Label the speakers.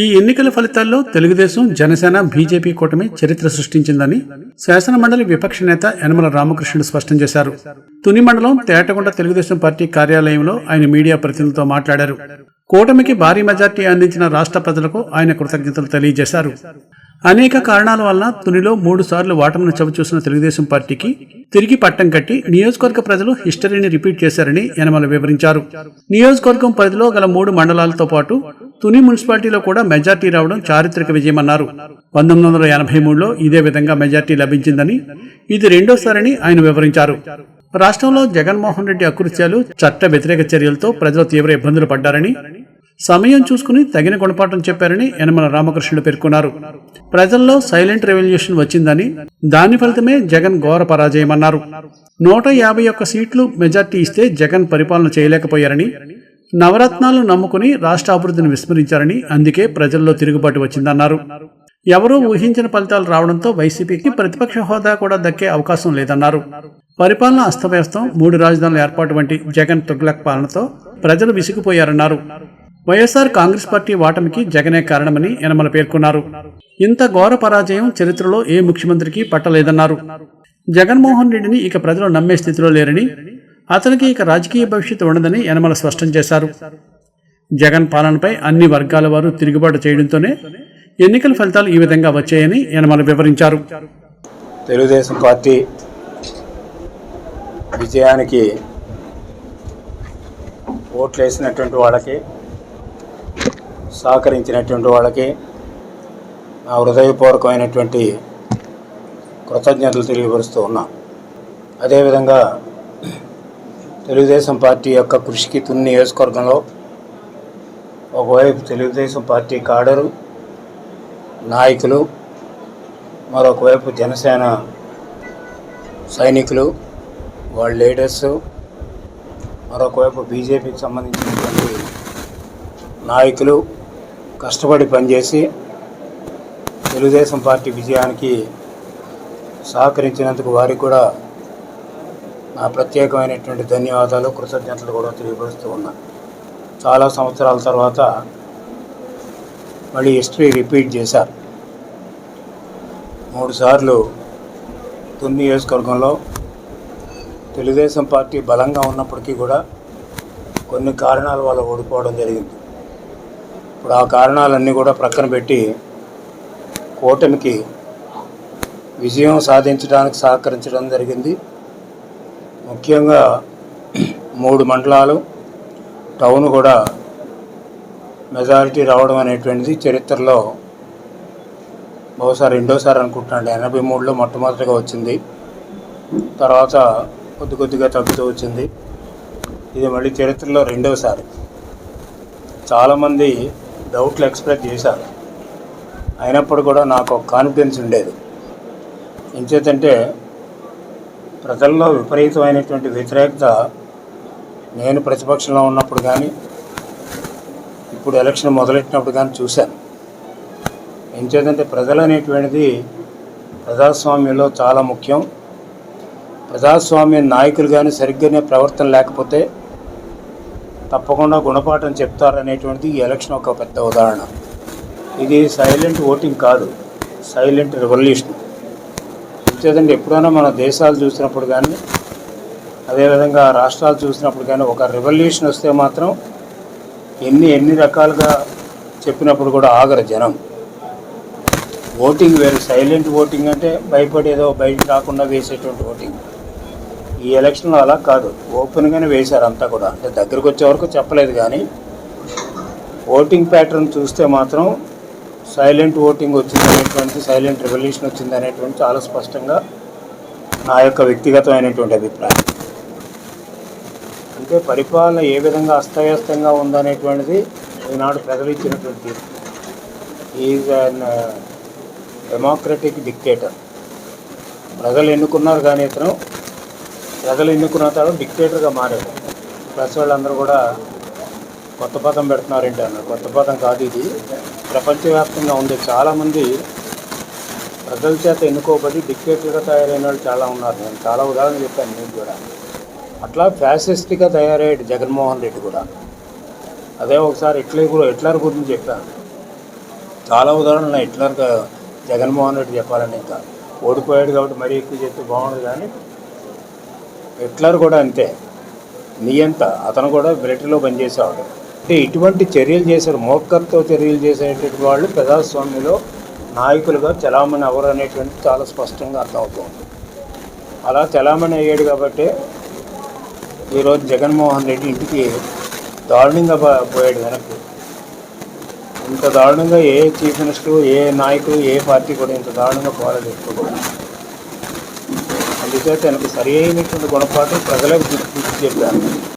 Speaker 1: ఈ ఎన్నికల ఫలితాల్లో తెలుగుదేశం జనసేన బీజేపీ కూటమి చరిత్ర సృష్టించిందని శాసన మండలి విపక్ష నేత యనమల రామకృష్ణుడు స్పష్టం చేశారు. తుని మండలం తేటగొండ తెలుగుదేశం పార్టీ కార్యాలయంలో ఆయన మీడియా ప్రతినిధులతో మాట్లాడారు. కూటమికి భారీ మెజార్టీ అందించిన రాష్ట్ర ప్రజలకు ఆయన కృతజ్ఞతలు తెలియజేశారు. అనేక కారణాల వలన తునిలో మూడు సార్లు ఓటమిని చవిచూసిన తెలుగుదేశం పార్టీకి తిరిగి పట్టం కట్టి నియోజకవర్గ ప్రజలు హిస్టరీని రిపీట్ చేశారని యనమల వివరించారు. నియోజకవర్గం పరిధిలో గల మూడు మండలాలతో పాటు తుని మున్సిపాలిటీలో కూడా మెజార్టీ రావడం చారిత్రక విజయమన్నారు. పంతొమ్మిది వందల ఎనభై మూడులో ఇదే విధంగా మెజార్టీ లభించిందని ఇది రెండోసారని ఆయన వివరించారు. రాష్ట్రంలో జగన్మోహన్ రెడ్డి అకృత్యాలు చట్ట వ్యతిరేక చర్యలతో ప్రజలు తీవ్ర ఇబ్బందులు పడ్డారని సమయం చూసుకుని తగిన గుణపాఠం చెప్పారని యనమల రామకృష్ణుడు పేర్కొన్నారు. ప్రజల్లో సైలెంట్ రెవల్యూషన్ వచ్చిందని దాని ఫలితమే జగన్ ఘోర పరాజయమన్నారు. నూట యాభై ఒక్క సీట్లు మెజార్టీ ఇస్తే జగన్ పరిపాలన చేయలేకపోయారని నవరత్నాలు నమ్ముకుని రాష్ట్ర అభివృద్ధిని విస్మరించారని అందుకే ప్రజల్లో తిరుగుబాటు వచ్చిందన్నారు. ఎవరూ ఊహించిన ఫలితాలు రావడంతో వైసీపీకి ప్రతిపక్ష హోదా కూడా దక్కే అవకాశం లేదన్నారు. పరిపాలన అస్తవ్యస్తం మూడు రాజధానుల ఏర్పాటు వంటి జగన్ తుగ్లక్ పాలనతో ప్రజలు విసిగిపోయారన్నారు. వైఎస్ఆర్ కాంగ్రెస్ పార్టీ ఓటమికి జగనే కారణమని యనమల పేర్కొన్నారు. ఇంత ఘోర పరాజయం చరిత్రలో ఏ ముఖ్యమంత్రికి పట్టలేదన్నారు. జగన్మోహన్ రెడ్డిని ఇక ప్రజలు నమ్మే స్థితిలో లేరని అతనికి ఇక రాజకీయ భవిష్యత్తు ఉండదని యనమల స్పష్టం చేశారు. జగన్ పాలనపై అన్ని వర్గాల వారు తిరుగుబాటు చేయడంతోనే ఎన్నికల ఫలితాలు ఈ విధంగా వచ్చాయని యనమల వివరించారు.
Speaker 2: తెలుగుదేశం పార్టీ విజయానికి ఓట్లు వేసినటువంటి వాళ్ళకి సహకరించినటువంటి వాళ్ళకి నా హృదయపూర్వకమైనటువంటి కృతజ్ఞతలు తెలియపరుస్తూ ఉన్నా. అదేవిధంగా తెలుగుదేశం పార్టీ యొక్క కృషికి తుని నియోజకవర్గంలో ఒకవైపు తెలుగుదేశం పార్టీ కాడరు నాయకులు మరొకవైపు జనసేన సైనికులు వాళ్ళ లీడర్స్ మరొకవైపు బీజేపీకి సంబంధించినటువంటి నాయకులు కష్టపడి పనిచేసి తెలుగుదేశం పార్టీ విజయానికి సహకరించినందుకు వారికి కూడా నా ప్రత్యేకమైనటువంటి ధన్యవాదాలు. కృతజ్ఞతలు కూడా తెలియపరుస్తూ ఉన్నాను చాలా సంవత్సరాల తర్వాత మళ్ళీ హిస్టరీ రిపీట్ చేశారు మూడుసార్లు తుని నియోజకవర్గంలో తెలుగుదేశం పార్టీ బలంగా ఉన్నప్పటికీ కూడా కొన్ని కారణాల వల్ల ఓడిపోవడం జరిగింది. ఇప్పుడు ఆ కారణాలన్నీ కూడా ప్రక్కన పెట్టి కూటమికి విజయం సాధించడానికి సహకరించడం జరిగింది. ముఖ్యంగా మూడు మండలాలు టౌన్ కూడా మెజారిటీ రావడం అనేటువంటిది చరిత్రలో బహుశా రెండోసారి అనుకుంటున్నాను ఎనభై మూడులో మొట్టమొదటిగా వచ్చింది. తర్వాత కొద్ది కొద్దిగా తగ్గుతూ వచ్చింది. ఇది మళ్ళీ చరిత్రలో రెండవసారి చాలామంది డౌట్లు ఎక్స్ప్రెస్ చేశారు. అయినప్పుడు కూడా నాకు కాన్ఫిడెన్స్ ఉండేది. ఎంచేతంటే ప్రజల్లో విపరీతమైనటువంటి వ్యతిరేకత నేను ప్రతిపక్షంలో ఉన్నప్పుడు కానీ ఇప్పుడు ఎలక్షన్ మొదలెట్టినప్పుడు కానీ చూశాను. ఎంచేతంటే ప్రజలు అనేటువంటిది ప్రజాస్వామ్యంలో చాలా ముఖ్యం. ప్రజాస్వామ్య నాయకులు కానీ సరిగ్గానే ప్రవర్తన లేకపోతే తప్పకుండా గుణపాఠం చెప్తారనేటువంటిది ఈ ఎలక్షన్ ఒక పెద్ద ఉదాహరణ. ఇది సైలెంట్ ఓటింగ్ కాదు. Silent revolution. ఇంకేదంటే ఎప్పుడైనా మన దేశాలు చూసినప్పుడు కానీ అదేవిధంగా రాష్ట్రాలు చూసినప్పుడు కానీ ఒక రెవల్యూషన్ వస్తే మాత్రం ఎన్ని ఎన్ని రకాలుగా చెప్పినప్పుడు కూడా ఆగరు జనం. ఓటింగ్ వేరు. సైలెంట్ ఓటింగ్ అంటే భయపడి ఏదో రాకుండా వేసేటువంటి ఓటింగ్. ఈ ఎలక్షన్లో అలా కాదు. ఓపెన్గానే వేశారు అంతా కూడా. అంటే దగ్గరకు వచ్చే వరకు చెప్పలేదు కానీ ఓటింగ్ ప్యాటర్న్ చూస్తే మాత్రం సైలెంట్ ఓటింగ్ వచ్చింది అనేటువంటి సైలెంట్ రెవల్యూషన్ వచ్చింది అనేటువంటి చాలా స్పష్టంగా నా యొక్క వ్యక్తిగతమైనటువంటి అభిప్రాయం. అంటే పరిపాలన ఏ విధంగా అస్తవ్యస్తంగా ఉందనేటువంటిది ఈనాడు ప్రజలు ఇచ్చినటువంటి తీర్పు ఈజ్ అన్ డెమోక్రటిక్ డిక్టేటర్ ప్రజలు ఎన్నుకున్నారు కానీ ఇతను ప్రజలు ఎన్నుకున్న తర్వాత డిక్టేటర్గా మారాడు. ప్లస్ వాళ్ళందరూ కూడా కొత్త పదం పెడుతున్నారండి అన్నారు. కొత్త పదం కాదు ఇది. ప్రపంచవ్యాప్తంగా ఉంది. చాలామంది ప్రజల చేత ఎన్నుకోబడి డిక్టేటర్గా తయారైన వాళ్ళు చాలా ఉన్నారు. నేను చాలా ఉదాహరణ చెప్పాను నేను కూడా. అట్లా ఫ్యాసిస్ట్గా తయారయ్యాడు జగన్మోహన్ రెడ్డి కూడా. అదే ఒకసారి హిట్లర్ కూడా హిట్లర్ గురించి చెప్పాను చాలా ఉదాహరణలు హిట్లర్ జగన్మోహన్ రెడ్డి చెప్పాలని ఇంకా. ఓడిపోయాడు కాబట్టి మరీ ఎక్కువ చెప్తే బాగుండదు కానీ హిట్లర్ కూడా అంతే. నియంత అతను కూడా మిలిటరీలో పనిచేసేవాడు. అంటే ఇటువంటి చర్యలు చేశారు. మోక్కర్తో చర్యలు చేసేటువంటి వాళ్ళు ప్రజాస్వామ్యంలో నాయకులుగా చలామణి ఎవరు అనేటువంటి చాలా స్పష్టంగా అర్థమవుతుంది. అలా చలామణి అయ్యాడు కాబట్టి ఈరోజు జగన్మోహన్ రెడ్డి ఇంటికి దారుణంగా పోయాడు వెనక్కి. ఇంత దారుణంగా ఏ చీఫ్ మినిస్టర్ ఏ నాయకుడు ఏ పార్టీ కూడా ఇంత దారుణంగా పోరాడు అందుకే అందుచేత తనకు సరి అయినటువంటి గుణపాఠం ప్రజలకు గుర్తు చెప్పారు